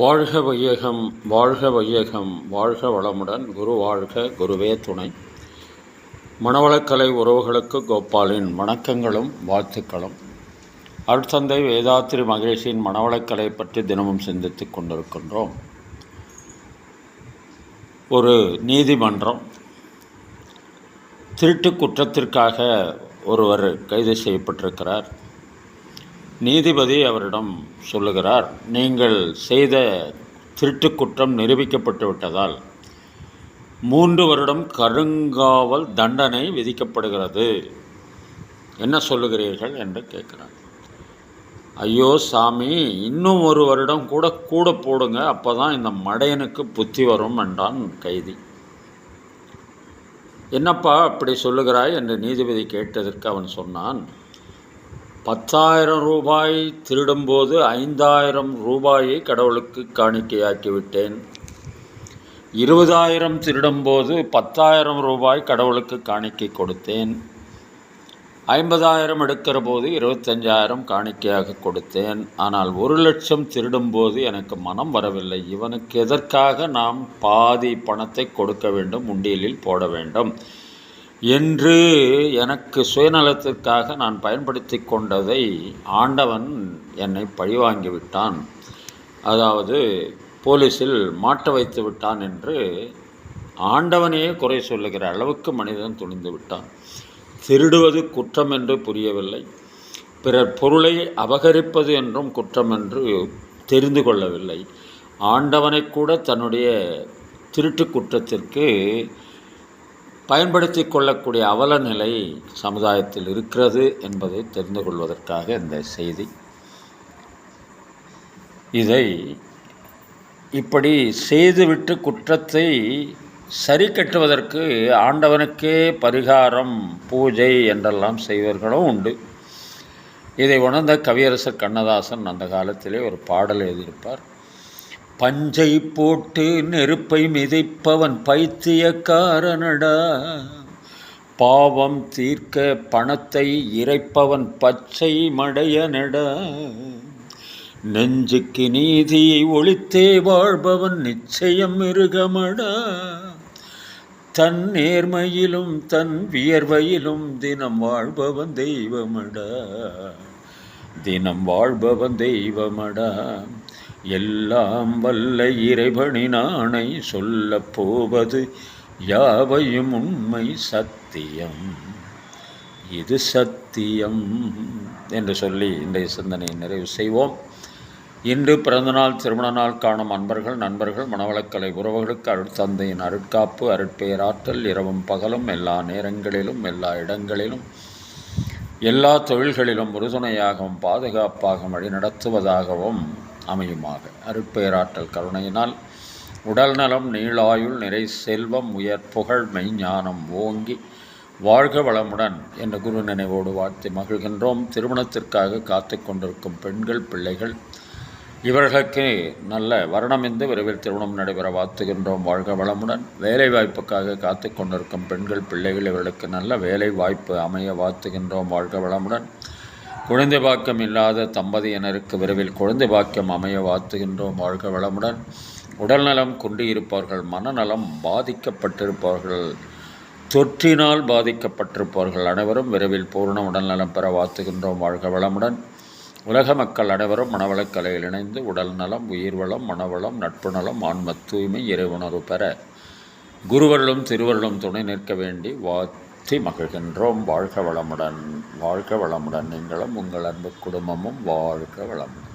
வாழ்க வையகம் வாழ்க வையகம் வாழ்க வளமுடன் குரு வாழ்க குருவே துணை. மணவளக்கலை உறவுகளுக்கு கோபாலின் வணக்கங்களும் வாழ்த்துக்களும். அருட்தந்தை வேதாத்திரி மகேஷின் மணவளக்கலை பற்றி தினமும் சிந்தித்து கொண்டிருக்கின்றோம். ஒரு நீதிமன்றம். திருட்டு குற்றத்திற்காக ஒருவர் கைது செய்யப்பட்டிருக்கிறார். நீதிபதி அவரிடம் சொல்லுகிறார் நீங்கள் செய்த திருட்டு குற்றம் நிரூபிக்கப்பட்டு விட்டதால் மூன்று வருடம் கருங்காவல் தண்டனை விதிக்கப்படுகிறது. என்ன சொல்லுகிறீர்கள்? என்று கேட்குறாங்க ஐயோ சாமி இன்னும் ஒரு வருடம் கூட கூட போடுங்க அப்போ தான் இந்த மடையனுக்கு புத்தி வரும் என்றான் கைதி. என்னப்பா அப்படி சொல்லுகிறாய்? என்று நீதிபதி கேட்டதற்கு அவன் சொன்னான் பத்தாயிரம் ரூபாய் திருடும்போது ஐந்தாயிரம் ரூபாயை கடவுளுக்கு காணிக்கையாக்கிவிட்டேன். இருபதாயிரம் திருடும்போது பத்தாயிரம் ரூபாய் கடவுளுக்கு காணிக்கை கொடுத்தேன். ஐம்பதாயிரம் எடுக்கிற போது இருபத்தஞ்சாயிரம் காணிக்கையாக கொடுத்தேன். ஆனால் ஒரு லட்சம் திருடும்போது எனக்கு மனம் வரவில்லை. இவனுக்கு எதற்காக நாம் பாதி பணத்தை கொடுக்க வேண்டும் உண்டியலில் போட வேண்டும்? என்று எனக்கு சுயநலத்திற்காக நான் பயன்படுத்தி கொண்டதை ஆண்டவன் என்னை பழிவாங்கிவிட்டான் அதாவது போலீஸில் மாட்ட வைத்து விட்டான் என்று ஆண்டவனையே குறை சொல்லுகிற அளவுக்கு மனிதன் துணிந்து விட்டான். திருடுவது குற்றம் என்று புரியவில்லை. பிறர் பொருளை அபகரிப்பது என்றும் குற்றம் என்று தெரிந்து கொள்ளவில்லை. ஆண்டவனை கூட தன்னுடைய திருட்டு குற்றத்திற்கு பயன்படுத்தி கொள்ளக்கூடிய அவல நிலை சமுதாயத்தில் இருக்கிறது என்பதை தெரிந்து கொள்வதற்காக இந்த செய்தி. இதை இப்படி செய்துவிட்டு குற்றத்தை சரி கட்டுவதற்கு ஆண்டவனுக்கே பரிகாரம் பூஜை என்றெல்லாம் செய்வர்களும் உண்டு. இதை உணர்ந்த கவியரசர் கண்ணதாசன் அந்த காலத்திலே ஒரு பாடல் எழுதியிருப்பார். பஞ்சை போட்டு நெருப்பை மிதைப்பவன் பைத்தியக்காரனடா. பாவம் தீர்க்க பணத்தை இறைப்பவன் பச்சை மடையனடா. நெஞ்சுக்கு நீதியை ஒழித்தே வாழ்பவன் நிச்சயம் மிருகமடா. தன் நேர்மையிலும் தன் வியர்வையிலும் தினம் வாழ்பவன் தெய்வமடா. தினம் வாழ்பவன் தெய்வமடா. எல்லாம் வல்ல இறைவனி நானை சொல்லப் போவது யாவையும் உண்மை சத்தியம். இது சத்தியம் என்று சொல்லி இன்றைய சிந்தனையை நிறைவு செய்வோம். இன்று பிறந்தநாள் திருமண நாள் காணும் அன்பர்கள் நண்பர்கள் மனவளக்கலை உறவுகளுக்கு அருட்தந்தையின் அருட்காப்பு அருட்பெயராற்றல் இரவும் பகலும் எல்லா நேரங்களிலும் எல்லா இடங்களிலும் எல்லா தொழில்களிலும் உறுதுணையாகவும் பாதுகாப்பாகவும் வழிநடத்துவதாகவும் அமையுமாக. அருட்பெயராற்றல் கருணையினால் உடல் நலம் நீளாயுள் நிறை செல்வம் உயர் புகழ் மெய்ஞானம் ஓங்கி வாழ்க வளமுடன் என்ற குரு நினைவோடு வாழ்த்து மகிழ்கின்றோம். திருமணத்திற்காக காத்து கொண்டிருக்கும் பெண்கள் பிள்ளைகள் இவர்களுக்கு நல்ல வர்ணமிந்து விரைவில் திருமணம் நடைபெற வாழ்த்துகின்றோம். வாழ்க வளமுடன். வேலை வாய்ப்புக்காக காத்து கொண்டிருக்கும் பெண்கள் பிள்ளைகள் இவர்களுக்கு நல்ல வேலை வாய்ப்பு அமைய வாழ்த்துகின்றோம். வாழ்க வளமுடன். குழந்தை பாக்கியம் இல்லாத தம்பதியினருக்கு விரைவில் குழந்தை பாக்கியம் அமைய வாழ்த்துகின்றோம் வாழ்க வளமுடன். உடல்நலம் கொண்டிருப்பார்கள் மனநலம் பாதிக்கப்பட்டிருப்பவர்கள் தொற்றினால் பாதிக்கப்பட்டிருப்பவர்கள் அனைவரும் விரைவில் பூர்ண உடல்நலம் பெற வாழ்த்துகின்றோம் வாழ்க வளமுடன். உலக மக்கள் அனைவரும் மனவளக்கலையில் இணைந்து உடல் நலம் உயிர் வளம் மனவளம் நட்பு நலம் ஆன்ம தூய்மை இறைவுணர்வு பெற. குருவர்களும் திருவர்களும் துணை நிற்க வேண்டி வா வாழ்த்தி மகிழ்கின்றோம். வாழ்க வளமுடன் வாழ்க வளமுடன். நீங்களும் உங்கள் அன்பு குடும்பமும் வாழ்க வளமுடன்.